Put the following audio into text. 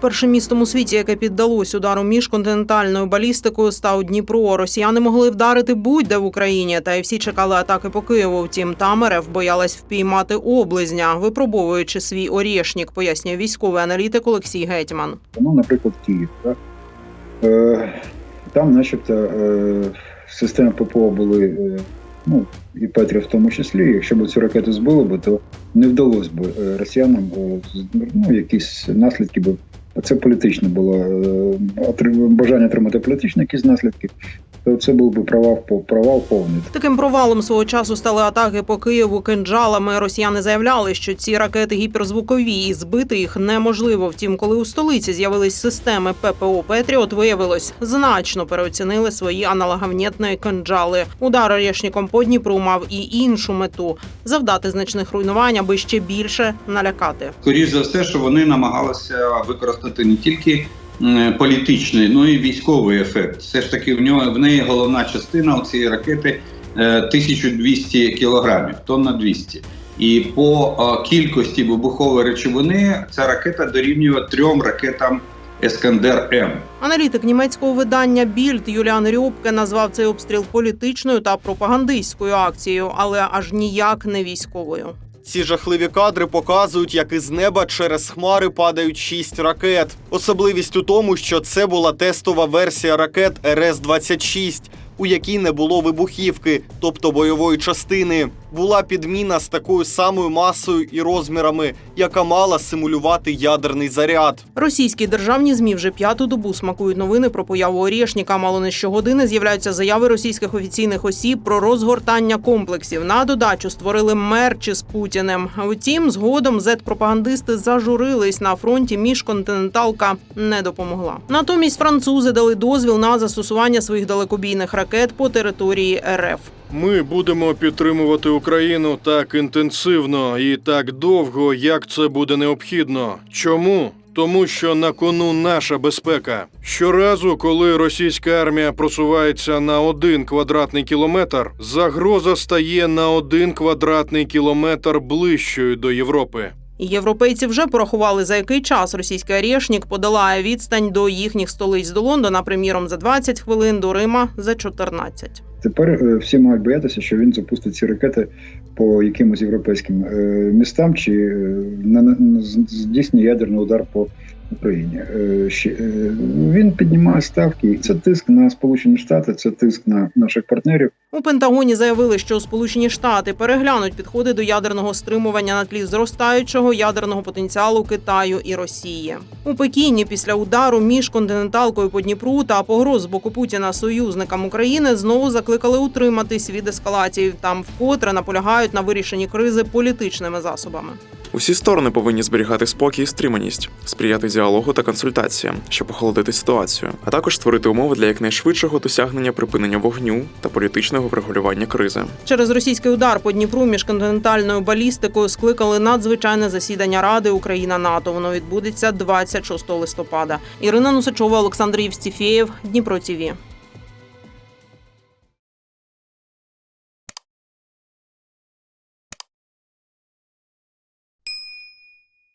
Першим містом у світі, яке піддалось удару міжконтинентальною балістикою, став Дніпро. Росіяни могли вдарити будь-де в Україні, та й всі чекали атаки по Києву. Втім, там РФ боялась впіймати облизня, випробовуючи свій орєшнік, пояснює військовий аналітик Олексій Гетьман. Ну, наприклад, Київ. Так? Е, там, начебто, системи ППО були, е, ну, і Петрів в тому числі. Якщо б цю ракету збили б, то не вдалося б е, росіянам ну, якісь наслідки б. Це політичне було е, бажання отримати політичні якісь наслідки, то це був би провал, по- провал повний. Таким провалом свого часу стали атаки по Києву кинджалами. Росіяни заявляли, що ці ракети гіперзвукові і збити їх неможливо. Втім, коли у столиці з'явились системи ППО Петріот, виявилось значно переоцінили свої аналоговнєтної кинджали. Удар орешником по Дніпру мав і іншу мету завдати значних руйнувань, аби ще більше налякати. Скоріше за все, що вони намагалися використати не тільки політичний, ну і військовий ефект. Все ж таки, в нього в неї головна частина цієї ракети е, 1200 кілограмів, тонна 200. І по е, кількості вибухової речовини ця ракета дорівнює трьом ракетам Ескандер М. Аналітик німецького видання Більд Юліан Рьопке назвав цей обстріл політичною та пропагандистською акцією, але аж ніяк не військовою. Ці жахливі кадри показують, як із неба через хмари падають шість ракет. Особливість у тому, що це була тестова версія ракет РС-26, у якій не було вибухівки, тобто бойової частини. Була підміна з такою самою масою і розмірами, яка мала симулювати ядерний заряд. Російські державні змі вже п'яту добу смакують новини про появу Орєшніка. Мало не щогодини з'являються заяви російських офіційних осіб про розгортання комплексів. На додачу створили мерчі з Путіним. Втім, згодом зет-пропагандисти зажурились на фронті. Міжконтиненталка не допомогла. Натомість французи дали дозвіл на застосування своїх далекобійних ракет по території РФ. Ми будемо підтримувати Україну так інтенсивно і так довго, як це буде необхідно. Чому? Тому що на кону наша безпека. Щоразу, коли російська армія просувається на один квадратний кілометр, загроза стає на один квадратний кілометр ближчою до Європи. Європейці вже порахували, за який час російський Орєшнік подолає відстань до їхніх столиць до Лондона, приміром, за 20 хвилин, до Рима за 14. Тепер е, всі мають боятися, що він запустить ці ракети по якимось європейським е, містам чи е, здійснює ядерний удар по Україні. Е, е, Він піднімає ставки. Це тиск на Сполучені Штати, це тиск на наших партнерів. У Пентагоні заявили, що Сполучені Штати переглянуть підходи до ядерного стримування на тлі зростаючого ядерного потенціалу Китаю і Росії. У Пекіні після удару між континенталкою по Дніпру та погроз з боку Путіна союзникам України знову закликали утриматись від ескалації. Там вкотре наполягають на вирішенні кризи політичними засобами. Усі сторони повинні зберігати спокій і стриманість, сприяти діалогу та консультаціям, щоб охолодити ситуацію, а також створити умови для якнайшвидшого досягнення припинення вогню та політичного врегулювання кризи. Через російський удар по Дніпру міжконтинентальною балістикою скликали надзвичайне засідання Ради Україна НАТО. Воно відбудеться 26 листопада. Ірина Нусачова, Олександр Євстіфєєв, Дніпро ТІВІ.